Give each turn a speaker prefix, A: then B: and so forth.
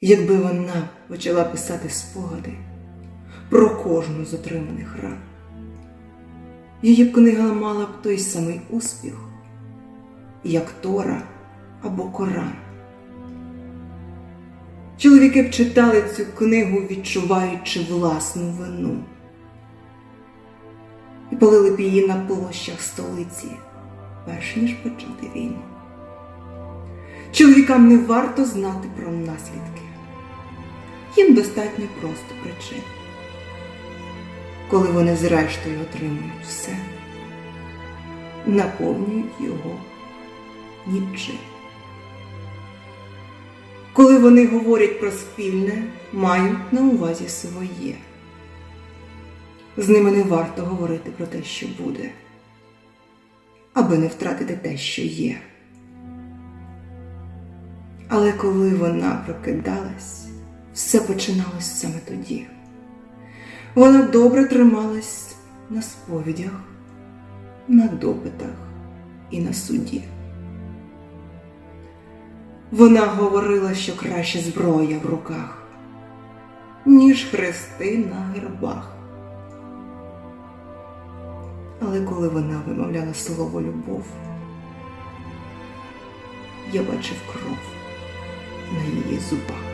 A: Якби вона почала писати спогади про кожну з отриманих ран, її книга мала б той самий успіх, як Тора або Коран. Чоловіки б читали цю книгу, відчуваючи власну вину, і полили б її на площах столиці, перш ніж почати війну. Чоловікам не варто знати про наслідки. Їм достатньо просто причин. Коли вони зрештою отримують все, наповнюють його нічим. Коли вони говорять про спільне, мають на увазі своє. З ними не варто говорити про те, що буде, аби не втратити те, що є. Але коли вона прокидалась, все починалось саме тоді. Вона добре трималась на сповідях, на допитах і на суді. Вона говорила, що краще зброя в руках, ніж хрести на гербах. Але коли вона вимовляла слово любов, я бачив кров на її зубах.